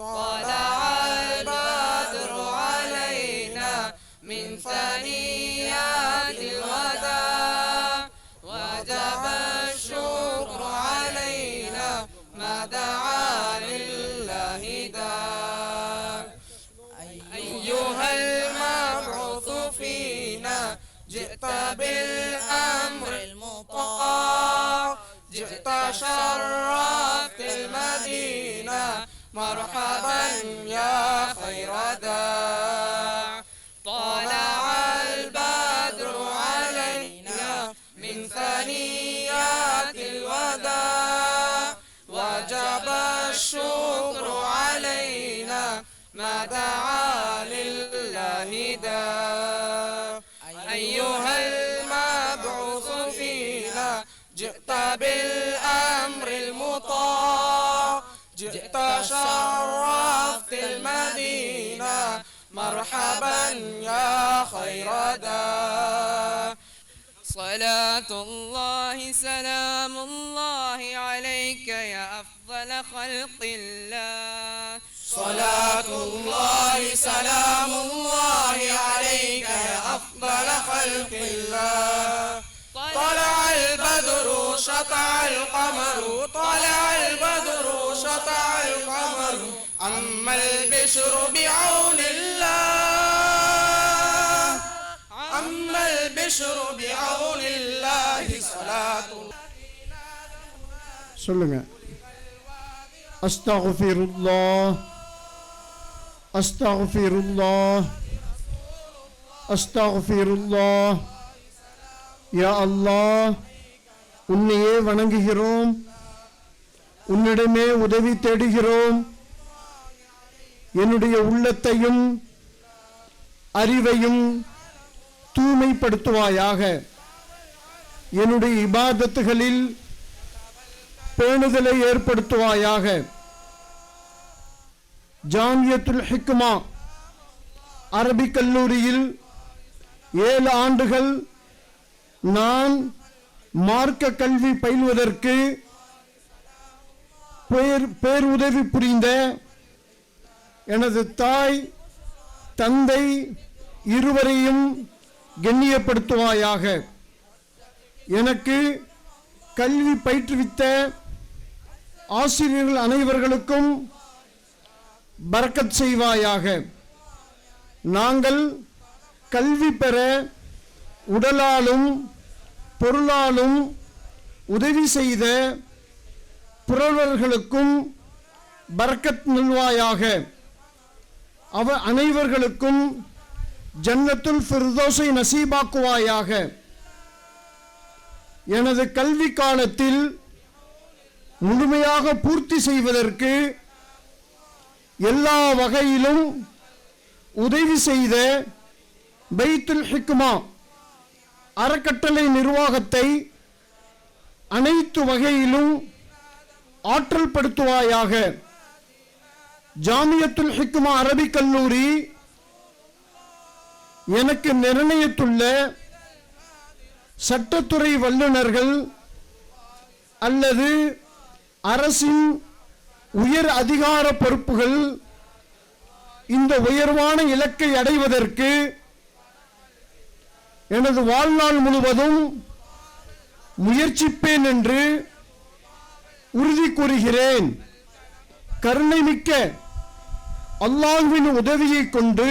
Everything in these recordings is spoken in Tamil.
طلع البدر علينا من ثنيات الوداع. وجب الشكر علينا ما دعا لله داع. أيها المبعوث فينا جئت بالأمر المطاع. جئت المدينة مرحبا يا خير داع. طلع البدر علينا من ثنيات الوداع. وجب الشكر علينا ما دعا لله داع. أيها المبعوث فينا جئت بالأمر المطاع جئت شرفت المدينة. مرحبا يا خير داع صلاة الله سلام الله عليك يا أفضل خلق الله. صلاة الله سلام الله عليك يا أفضل خلق أما البشر بعون الله أما البشر بعون الله صلاة சொல்லுங்க அஸ்தகுஃபிருல்லாஹ் அஸ்தகுஃபிருல்லாஹ் அஸ்தகுஃபிருல்லாஹ் யா அல்லாஹ் உன்னையே வணங்குகிறோம் உன்னிடமே உதவி தேடுகிறோம் என்னுடைய உள்ளத்தையும் அறிவையும் தூய்மைப்படுத்துவாயாக. என்னுடைய இபாதத்துகளில் பேணுதலை ஏற்படுத்துவாயாக. ஜாமியத்துல் ஹிக்மா அரபிக் கல்லூரியில் ஏழு ஆண்டுகள் நான் மார்க்க கல்வி பயில்வதற்கு பேர் பேருதவி புரிந்த எனது தாய் தந்தை இருவரையும் கண்ணியப்படுத்துவாயாக. எனக்கு கல்வி பயிற்றுவித்த ஆசிரியர்கள் அனைவர்களுக்கும் பறக்கச் செய்வாயாக. நாங்கள் கல்வி பெற உடலாலும் பொருளாலும் உதவி செய்த புரவர்களுக்கும் பறக்கத் நல்வாயாக. அவ அனைவர்களுக்கும் ஜன்னத்துல் ஃபிர்தோஸை நசீபாக்குவாயாக. எனது கல்வி காலத்தில் முழுமையாக பூர்த்தி செய்வதற்கு எல்லா வகையிலும் உதவி செய்த பைத்துல் ஹிக்மா அறக்கட்டளை நிர்வாகத்தை அனைத்து வகையிலும் ஆற்றல் படுத்துவாயாக ஜாமியத்துல் ஹிக்மா அரபிக் கல்லூரி எனக்கு நிர்ணயித்துள்ள சட்டத்துறை வல்லுநர்கள் அல்லது அரசின் உயர் அதிகார பொறுப்புகள் இந்த உயர்வான இலக்கை அடைவதற்கு எனது வாழ்நாள் முழுவதும் முயற்சிப்பேன் என்று உறுதி கூறுகிறேன். கருணை மிக்க அல்லாஹ்வின் உதவியை கொண்டு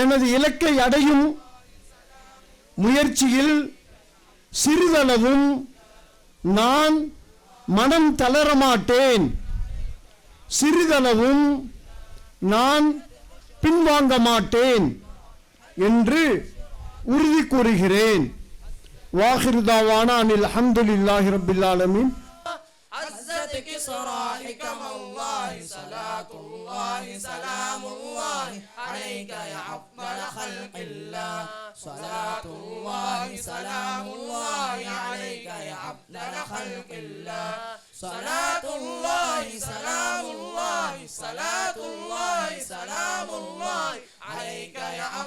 எனது இலக்கை அடையும் முயற்சியில் சிறிதளவும் நான் மனம் தளர மாட்டேன். சிறிதளவும் நான் பின்வாங்க மாட்டேன் என்று உறுதி கூறுகிறேன். வாஹிர்தாவான அனில் அஹமதுல்லாஹி ரபில் ஆலமீன். الله سلام الله عليك يا أفضل خلق الله. صلاة الله سلام الله عليك يا أفضل خلق الله. صلاة الله سلام الله. صلاة الله سلام الله عليك يا